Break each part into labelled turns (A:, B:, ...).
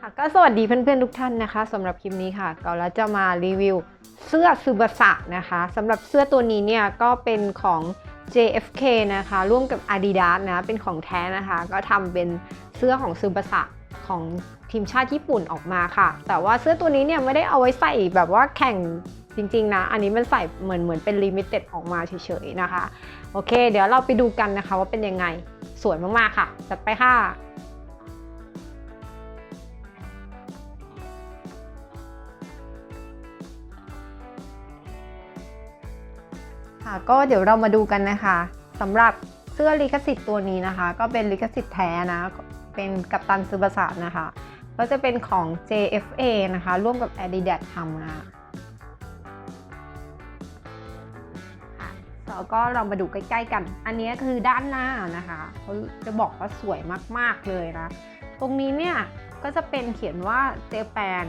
A: ค่ะก็สวัสดีเพื่อนๆทุกท่านนะคะสำหรับคลิปนี้ค่ะก็เราจะมารีวิวเสื้อซูบาสะนะคะสำหรับเสื้อตัวนี้เนี่ยก็เป็นของ JFK นะคะ ร่วมกับ Adidas นะเป็นของแท้นะคะ ก็ทำเป็นเสื้อของซูบาสะของทีมชาติญี่ปุ่นออกมาค่ะ แต่ว่าเสื้อตัวนี้เนี่ยไม่ได้เอาไว้ใส่แบบว่าแข่งจริงๆนะ อันนี้มันใส่เหมือนเหมือนเป็นลิมิเต็ดออกมาเฉยๆนะคะ โอเค เดี๋ยวเราไปดูกันนะคะว่าเป็นยังไงสวยมากๆค่ะ จัดไปค่ะ ค่ะ ก็เดี๋ยวเรามาดูกันนะคะสำหรับเสื้อลิขสิทธิ์ตัวนี้นะคะ ก็เป็นลิขสิทธิ์แท้นะ เป็นกัปตันซูบาสะนะคะ ก็จะเป็นของ JFA นะคะ ร่วมกับ Adidas ทำนะคะแล้วก็เรามาดูใกล้ๆกัน อันนี้คือด้านหน้านะคะเขาจะบอกว่าสวยมากๆเลยนะ ตรงนี้เนี่ยก็จะเป็นเขียนว่า Japan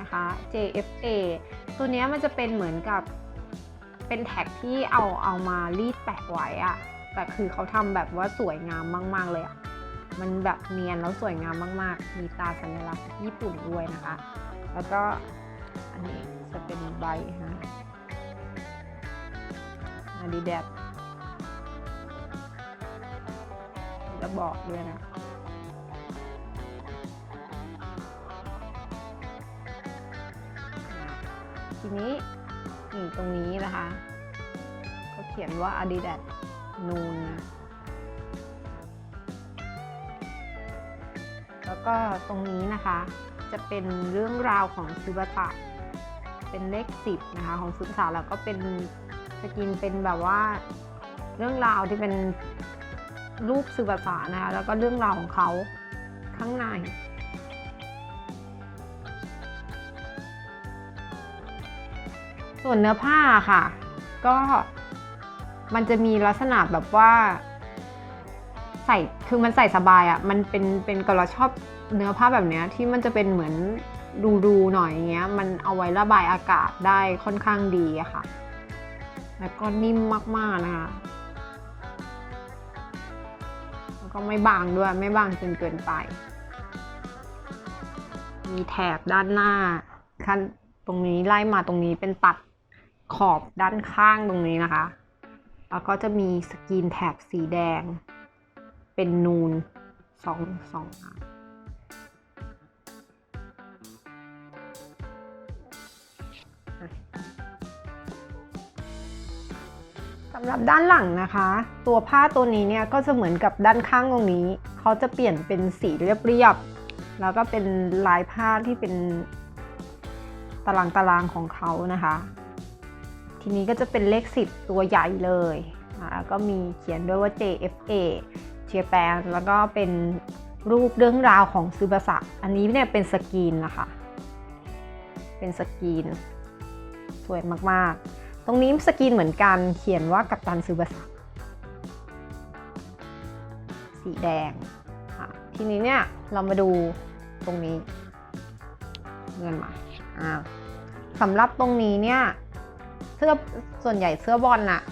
A: นะคะ JFA ตัวนี้มันจะเป็นเหมือนกับ เป็นแท็กที่เอาเอามารีดแปะไว้อะแต่คือเขาทำแบบว่าสวยงามมาก ๆ เลยอะมันแบบเนียนแล้วสวยงามมาก ๆ มีตาสัญลักษณ์ญี่ปุ่นด้วยนะคะ แล้วก็อันนี้จะเป็นใบฮะอาดิแดดจะบอกด้วยนะทีนี้ ตรงนี้นะคะเขาเขียนว่า Adidas นูนแล้วก็ตรงนี้นะคะจะเป็นเรื่องราวของซูบาตะ เป็นเลขสิบนะคะของซูบาตะแล้วก็เป็นสกินเป็นแบบว่าเรื่องราวที่เป็นรูปซูบาตะนะคะแล้วก็เรื่องราวของเขาข้างใน ส่วนเนื้อผ้าค่ะ ก็มันจะมีลักษณะแบบว่าใส่คือมันใส่สบายอะ่ะมันเป็นเป็นกเราชอบเนื้อผ้าแบบเนี้ยที่มันจะเป็นเหมือนรูรูหน่อยอย่างเงี้ย มันเอาไว้ระบายอากาศได้ค่อนข้างดีอะค่ะ แล้วก็นิ่มมากๆนะคะแล้วก็ไม่บางด้วยไม่บางจนเกินไป มีแถบด้านหน้าขั้นตรงนี้ไล่มาตรงนี้เป็นตัด ขอบด้านข้างตรงนี้นะคะ แล้วก็จะมีสกรีนแถบสีแดง เป็นนูนสองสองอันสำหรับด้านหลังนะคะ ตัวผ้าตัวนี้เนี่ยก็จะเหมือนกับด้านข้างตรงนี้ เขาจะเปลี่ยนเป็นสีเรียบๆแล้วก็เป็นลายผ้าที่เป็นตารางตารางๆของเขานะคะ ทีนี้ก็จะเป็นเลข 10 ตัวใหญ่เลยก็มีเขียนด้วยว่า JFA เชียแปนแล้วก็เป็นรูปเรื่องราวของซูบาสะอันนี้เนี่ยเป็นสกรีนนะคะ เป็นสกรีน สวยมากๆ ตรงนี้สกรีนเหมือนกันเขียนว่ากัปตันซูบาสะสีแดงค่ะทีนี้เนี่ยเรามาดูตรงนี้เงินมาอ่าสำหรับตรงนี้เนี่ย เสื้อส่วนใหญ่เสื้อบอลน่ะ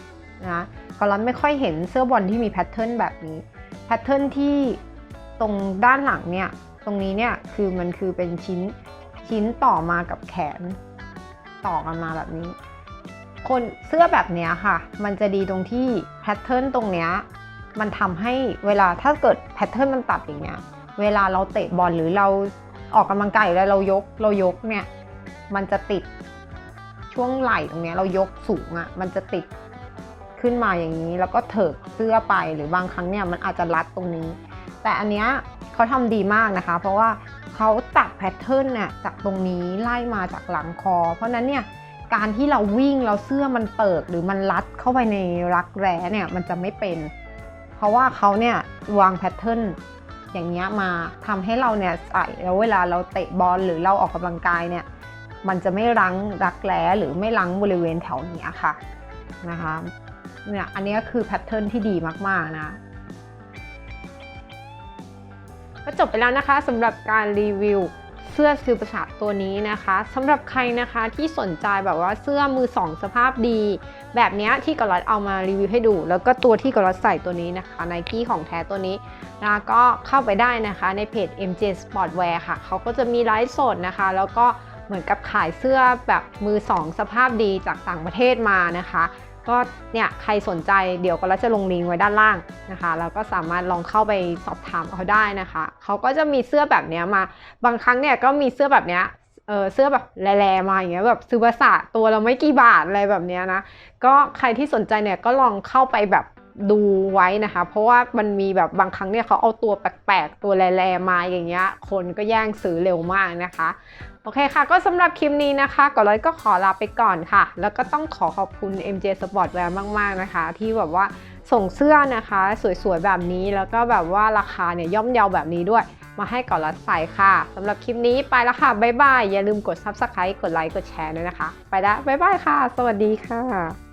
A: นะก็เราไม่ค่อยเห็นเสื้อบอลที่มีแพทเทิร์นแบบนี้แพทเทิร์นที่ตรงด้านหลังเนี่ยตรงนี้เนี่ยคือมันคือเป็นชิ้นชิ้นต่อมากับแขน ต่อกันมาแบบนี้ คนเสื้อแบบเนี้ยค่ะ มันจะดีตรงที่แพทเทิร์นตรงเนี้ยมันทำให้เวลาถ้าเกิดแพทเทิร์นมันตัดอย่างเงี้ยเวลาเราเตะบอลหรือเราออกกำลังกายหรืออะไรเรายกเรายกเนี่ยมันจะติด ช่วงไหล่ตรงนี้เรายกสูงอะ่ะมันจะติดขึ้นมาอย่างนี้ แล้วก็เถิกเสื้อไปหรือบางครั้งเนี่ยมันอาจจะรัดตรงนี้ แต่อันเนี้ยเขาทำดีมากนะคะ เพราะว่าเขาตัดแพทเทิร์นเนี่ยจากตรงนี้ไล่มาจากหลังคอ เพราะฉะนั้นเนี่ยการที่เราวิ่งเราเสื้อมันเปิดหรือมันรัดเข้าไปในรักแร้เนี่ยมันจะไม่เป็น เพราะว่าเขาเนี่ยวางแพทเทิร์นอย่างเงี้ยมาทำให้เราเนี่ยใส่แล้วเวลาเราเตะบอลหรือเราออกกำลังกายเนี่ย มันจะไม่รั้งรักแร้หรือไม่รั้งบริเวณแถวนี้ค่ะนะคะเนี่ยอันนี้คือแพทเทิร์นที่ดีมากๆนะก็จบไปแล้วนะคะสำหรับการรีวิวเสื้อซิลประสาตัวนี้นะคะสำหรับใครนะคะที่สนใจแบบว่าเสื้อมือสองสภาพดี แบบเนี้ยที่กอลัดเอามารีวิวให้ดู แล้วก็ตัวที่กอลัดใส่ตัวนี้นะคะไนกี้ของแท้ตัวนี้นะก็เข้าไปได้นะคะในเพจ MJ Sportwear ค่ะ เขาก็จะมีไลฟ์สดนะคะ แล้วก็ เหมือนกับขายเสื้อแบบมือสองสภาพดีจากต่างประเทศมานะคะ ก็เนี่ยใครสนใจเดี๋ยวก็จะลงลิงก์ไว้ด้านล่างนะคะแล้วก็สามารถลองเข้าไปสอบถามเขาได้นะคะเขาก็จะมีเสื้อแบบเนี้ยมา บางครั้งเนี่ยก็มีเสื้อแบบเนี้ยเออเสื้อแบบแร่ๆมาอย่างเงี้ยแบบซื้อภาษาตัวเราไม่กี่บาทอะไรแบบเนี้ยนะก็ใครที่สนใจเนี่ยก็ลองเข้าไปแบบ ดูไว้นะคะ เพราะว่ามันมีแบบบางครั้งเนี่ยเขาเอาตัวแปลกๆ ตัวแร่ๆมาอย่างเงี้ย คนก็แย่งซื้อเร็วมากนะคะ โอเคค่ะ ก็สำหรับคลิปนี้นะคะก่อนเลยก็ขอลาไปก่อนค่ะ แล้วก็ต้องขอขอบคุณ MJ Sportwear มาก ๆ นะคะ ที่แบบว่าส่งเสื้อนะคะ สวย ๆ แบบนี้แล้วก็แบบว่าราคาเนี่ยย่อมเยาแบบนี้ด้วย มาให้ก่อนรัดใส่ค่ะสำหรับคลิปนี้ไปแล้วค่ะ บ๊ายบาย อย่าลืมกด Subscribe กดไลค์กดแชร์ด้วยนะคะ ไปล้วบ๊ายบายค่ะ สวัสดีค่ะ